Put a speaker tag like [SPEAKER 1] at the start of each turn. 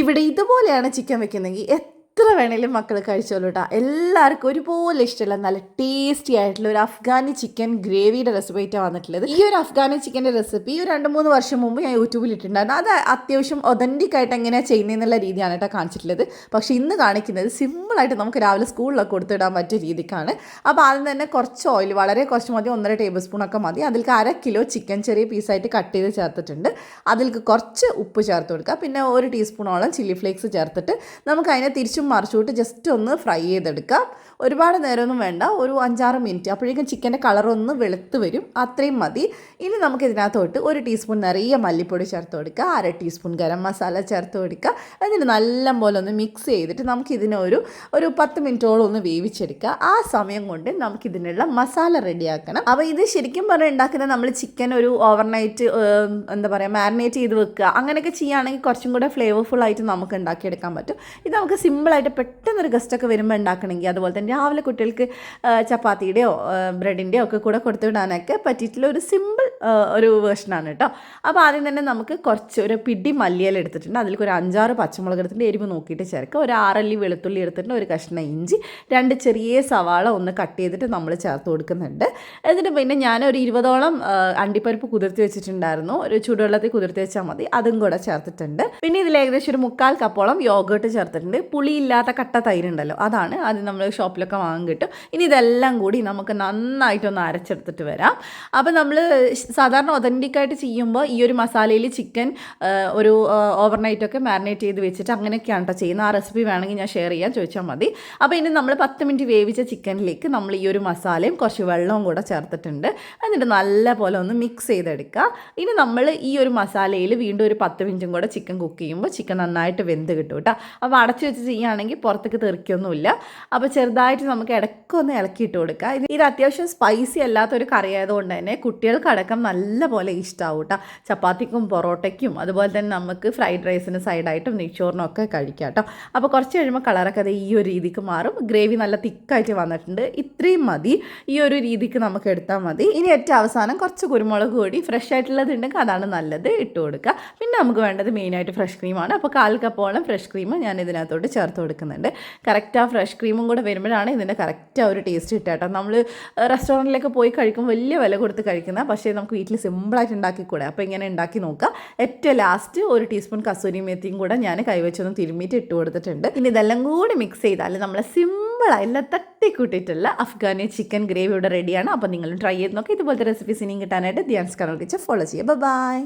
[SPEAKER 1] ഇവിടെ ഇതുപോലെയാണ് ചിക്കൻ വെക്കുന്നതെങ്കിൽ എത്ര വേണേലും മക്കൾ കഴിച്ചോളൂ കേട്ടോ എല്ലാവർക്കും ഒരുപോലെ ഇഷ്ടമുള്ള നല്ല ടേസ്റ്റി ആയിട്ടുള്ള ഒരു അഫ്ഗാനി ചിക്കൻ ഗ്രേവിയുടെ റെസിപ്പി ആയിട്ടാണ് വന്നിട്ടുള്ളത്. ഈ ഒരു അഫ്ഗാനി ചിക്കന്റെ റെസിപ്പി ഒരു രണ്ട് മൂന്ന് വർഷം മുമ്പ് ഞാൻ യൂട്യൂബിൽ ഇട്ടിട്ടുണ്ടായിരുന്നു. അത് അത്യാവശ്യം ഒതന്റിക് ആയിട്ട് എങ്ങനെയാണ് ചെയ്യുന്നതെന്നുള്ള രീതിയാണ് കേട്ടോ കാണിച്ചിട്ടുള്ളത്. പക്ഷേ ഇന്ന് കാണിക്കുന്നത് സിമ്പിളായിട്ട് നമുക്ക് രാവിലെ സ്കൂളിലൊക്കെ കൊടുത്തിടാൻ പറ്റിയ രീതിക്കാണ്. അപ്പോൾ ആദ്യം തന്നെ കുറച്ച് ഓയിൽ വളരെ കുറച്ച് മതി ഒന്നര ടേബിൾ സ്പൂണൊക്കെ മതി. അതിലേക്ക് അര കിലോ ചിക്കൻ ചെറിയ പീസായിട്ട് കട്ട് ചെയ്ത് ചേർത്തിട്ടുണ്ട്. അതിൽക്ക് കുറച്ച് ഉപ്പ് ചേർത്ത് കൊടുക്കുക. പിന്നെ ഒരു ടീസ്പൂണോളം ചില്ലി ഫ്ലേക്സ് ചേർത്തിട്ട് നമുക്ക് അതിനെ തിരിച്ചും മറിച്ചുവിട്ട് ജസ്റ്റ് ഒന്ന് ഫ്രൈ ചെയ്തെടുക്കാം. ഒരുപാട് നേരമൊന്നും വേണ്ട ഒരു അഞ്ചാറ് മിനിറ്റ് അപ്പോഴേക്കും ചിക്കന്റെ കളറൊന്ന് വെളുത്ത് വരും. അത്രയും മതി. ഇനി നമുക്ക് ഇതിനകത്തോട്ട് ഒരു ടീസ്പൂൺ നിറയെ മല്ലിപ്പൊടി ചേർത്ത് കൊടുക്കുക അര ടീസ്പൂൺ ഗരം മസാല ചേർത്ത് കൊടുക്കുക എന്നിട്ട് നല്ല പോലെ ഒന്ന് മിക്സ് ചെയ്തിട്ട് നമുക്കിതിനെ ഒരു ഒരു പത്ത് മിനിറ്റോളം ഒന്ന് വേവിച്ചെടുക്കുക ആ സമയം കൊണ്ട് നമുക്കിതിനുള്ള മസാല റെഡിയാക്കണം അപ്പോൾ ഇത് ശരിക്കും പറഞ്ഞാൽ ഉണ്ടാക്കുന്നത് നമ്മൾ ചിക്കൻ ഒരു ഓവർനൈറ്റ് എന്താ പറയുക മാരിനേറ്റ് ചെയ്ത് വെക്കുക അങ്ങനെയൊക്കെ ചെയ്യുകയാണെങ്കിൽ കുറച്ചും കൂടെ ഫ്ലേവർഫുൾ ആയിട്ട് നമുക്ക് ഉണ്ടാക്കിയെടുക്കാൻ പറ്റും. ഇത് നമുക്ക് സിമ്പിളായിട്ട് പെട്ടെന്നൊരു ഗസ്റ്റൊക്കെ വരുമ്പോൾ ഉണ്ടാക്കണമെങ്കിൽ അതുപോലെ തന്നെ രാവിലെ കുട്ടികൾക്ക് ചപ്പാത്തിയുടെയോ ബ്രെഡിന്റെയോ ഒക്കെ കൂടെ കൊടുത്തു വിടാനൊക്കെ പറ്റിയിട്ടുള്ള ഒരു സിമ്പിൾ ഒരു വേർഷനാണ് കേട്ടോ. അപ്പോൾ ആദ്യം തന്നെ നമുക്ക് കുറച്ച് ഒരു പിടി മല്ലിയില എടുത്തിട്ടുണ്ട്. അതിലേക്ക് ഒരു അഞ്ചാറ് പച്ചമുളക് എടുത്തിട്ട് എരിവ് നോക്കിയിട്ട് ചേർക്കുക. ഒരു ആറല്ലി വെളുത്തുള്ളി എടുത്തിട്ടുണ്ട് ഒരു കഷ്ണം ഇഞ്ചി രണ്ട് ചെറിയ സവാള ഒന്ന് കട്ട് ചെയ്തിട്ട് നമ്മൾ ചേർത്ത് കൊടുക്കുന്നുണ്ട്. എന്നിട്ട് പിന്നെ ഞാൻ ഒരു ഇരുപതോളം അണ്ടിപ്പരിപ്പ് കുതിർത്തി വെച്ചിട്ടുണ്ടായിരുന്നു. ഒരു ചൂടുവെള്ളത്തിൽ കുതിർത്തി വെച്ചാൽ മതി. അതും കൂടെ ചേർത്തിട്ടുണ്ട്. പിന്നെ ഇതിൽ ഏകദേശം ഒരു മുക്കാൽ കപ്പോളം യോഗേട്ട് ചേർത്തിട്ടുണ്ട്. പുളിയില്ലാത്ത കട്ട തൈരുണ്ടല്ലോ അതാണ് അത് നമ്മൾ ഷോപ്പിലൊക്കെ വാങ്ങാൻ കിട്ടും. ഇനി ഇതെല്ലാം കൂടി നമുക്ക് നന്നായിട്ടൊന്ന് അരച്ചെടുത്തിട്ട് വരാം. അപ്പോൾ നമ്മൾ സാധാരണ ഒതന്റിക് ആയിട്ട് ചെയ്യുമ്പോൾ ഈ ഒരു മസാലയിൽ ചിക്കൻ ഒരു ഓവർനൈറ്റൊക്കെ മാരിനേറ്റ് ചെയ്ത് വെച്ചിട്ട് അങ്ങനെയൊക്കെയാണ് കേട്ടോ ചെയ്യുന്നത്. ആ റെസിപ്പി വേണമെങ്കിൽ ഞാൻ ഷെയർ ചെയ്യാൻ ചോദിച്ചാൽ മതി. അപ്പോൾ ഇനി നമ്മൾ പത്ത് മിനിറ്റ് വേവിച്ച ചിക്കനിലേക്ക് നമ്മൾ ഈ ഒരു മസാലയും കുറച്ച് വെള്ളവും കൂടെ ചേർത്തിട്ടുണ്ട്. എന്നിട്ട് നല്ലപോലെ ഒന്ന് മിക്സ് ചെയ്തെടുക്കുക. ഇനി നമ്മൾ ഈ ഒരു മസാലയിൽ വീണ്ടും ഒരു പത്ത് മിനിറ്റും കൂടെ ചിക്കൻ കുക്ക് ചെയ്യുമ്പോൾ ചിക്കൻ നന്നായിട്ട് വെന്ത് കിട്ടും കേട്ടോ അപ്പോൾ അടച്ചു വെച്ച് ചെയ്യുകയാണെങ്കിൽ പുറത്തേക്ക് തെറിക്കൊന്നുമില്ല. അപ്പോൾ ചെറുതായിട്ട് നമുക്ക് ഇടയ്ക്കൊന്ന് ഇളക്കിയിട്ട് കൊടുക്കുക ഇത് ഇത് അത്യാവശ്യം സ്പൈസി അല്ലാത്തൊരു കറി ആയതുകൊണ്ട് തന്നെ കുട്ടികൾക്കടക്കം നല്ല പോലെ ഇഷ്ടമാവും കേട്ടോ ചപ്പാത്തിക്കും പൊറോട്ടയ്ക്കും അതുപോലെ തന്നെ നമുക്ക് ഫ്രൈഡ് റൈസിന് സൈഡായിട്ടും നെയ്ച്ചോറിനും ഒക്കെ കഴിക്കാം കേട്ടോ അപ്പോൾ കുറച്ച് കഴിയുമ്പോൾ കളറൊക്കെ അത് ഈ ഒരു രീതിക്ക് മാറും. ഗ്രേവി നല്ല തിക്കായിട്ട് വന്നിട്ടുണ്ട്. ഇത്രയും മതി. ഈ ഒരു രീതിക്ക് നമുക്ക് എടുത്താൽ മതി. ഇനി ഏറ്റവും അവസാനം കുറച്ച് കുരുമുളക് കൂടി ഫ്രഷ് ആയിട്ടുള്ളത് ഉണ്ടെങ്കിൽ അതാണ് നല്ലത്. ഇട്ട് കൊടുക്കുക പിന്നെ നമുക്ക് വേണ്ടത് മെയിനായിട്ട് ഫ്രഷ് ക്രീമാണ് അപ്പോൾ കാൽ കപ്പോളം ഫ്രഷ് ക്രീം ഞാൻ ഇതിനകത്തോട്ട് ചേർത്ത് കൊടുക്കുന്നുണ്ട്. കറക്റ്റ് ആ ഫ്രഷ് ക്രീമും കൂടെ വരുമ്പോഴാണ് ഇതിന്റെ കറക്റ്റ് ആ ഒരു ടേസ്റ്റ് കിട്ടുക കേട്ടോ. നമ്മൾ റെസ്റ്റോറന്റിലൊക്കെ പോയി കഴിക്കുമ്പോൾ വലിയ വില കൊടുത്ത് കഴിക്കുന്ന പക്ഷേ നമുക്ക് വീട്ടിൽ സിമ്പിളായിട്ട് ഉണ്ടാക്കിക്കൂടെ? അപ്പോൾ ഇങ്ങനെ ഉണ്ടാക്കി നോക്കുക ഏറ്റവും ലാസ്റ്റ് ഒരു ടീസ്പൂൺ കസൂരി മേത്തിയും കൂടെ ഞാൻ കൈവച്ചൊന്ന് തിരുമ്മിയിട്ട് ഇട്ട് കൊടുത്തിട്ടുണ്ട്. ഇനി ഇതെല്ലാം കൂടി മിക്സ് ചെയ്താൽ നമ്മളെ സിമ്പിളായില്ല തട്ടിക്കൂട്ടിയിട്ടുള്ള അഫ്ഗാനി ചിക്കൻ ഗ്രേവി ഇവിടെ റെഡിയാണ് അപ്പോൾ നിങ്ങൾ ട്രൈ ചെയ്ത് നോക്കി. ഇതുപോലത്തെ റെസിപ്പീസ് ഇനിയും കിട്ടാനായിട്ട് ധ്യാൻസ് കണൽ ടീച്ചർ ഫോളോ ചെയ്യുക. ബൈ